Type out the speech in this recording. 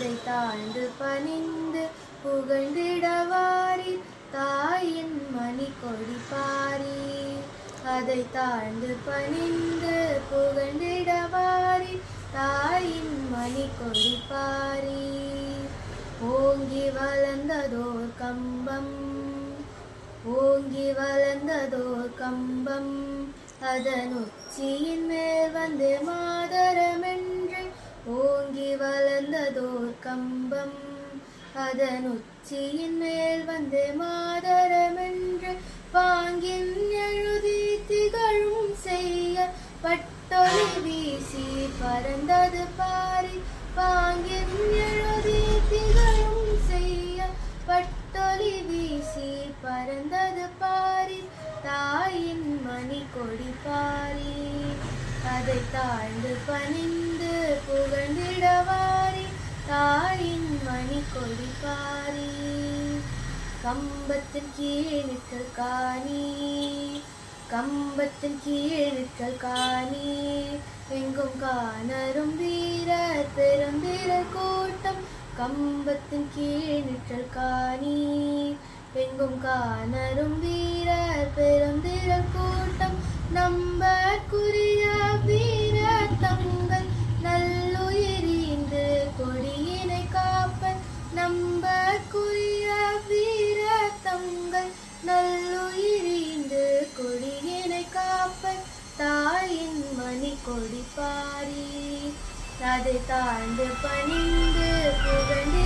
அதை தாழ்ந்து பணிந்து புகழ்ந்திடவாரி. தாயின் மணி கொடி பாரி. அதை தாழ்ந்து பணிந்து புகழ்ந்திடவாரி. தாயின் மணி கொடி பாரி. ஓங்கி வளர்ந்ததோர் கம்பம். ஓங்கி வளர்ந்ததோர் கம்பம். அதன் உச்சியின் மேல் வந்து மாதரமென்று. ஓ வளர்ந்ததோர் கம்பம். அதன் உச்சியின் மேல் வந்து மாதரமென்று பாங்கின் எழுதி திகழும் செய்ய பட்டொலி வீசி பறந்தது பாரி. பாங்கின் எழுதி திகழும் செய்ய பட்டொலி வீசி பறந்தது பாரி. தாயின் மணி கொடி பாரி. அதை தாழ்ந்து பணிந்து புகழ் தாயின் மணி கொடி பாரி கம்பத்தின் கீழிட்டல் காணி கம்பத்தின் கீழிட்டல் காணி. எங்கும் காணரும் வீரர் பெரும் வீரர் கூட்டம் கம்பத்தின் கீழிட்டல் காணி. எங்கும் காணரும் வீரர் பெரும் வீரர் கூட்டம் தாயின் மணி கொடி பாரி அதை தாழ்ந்து பணிந்து புகழ்ந்து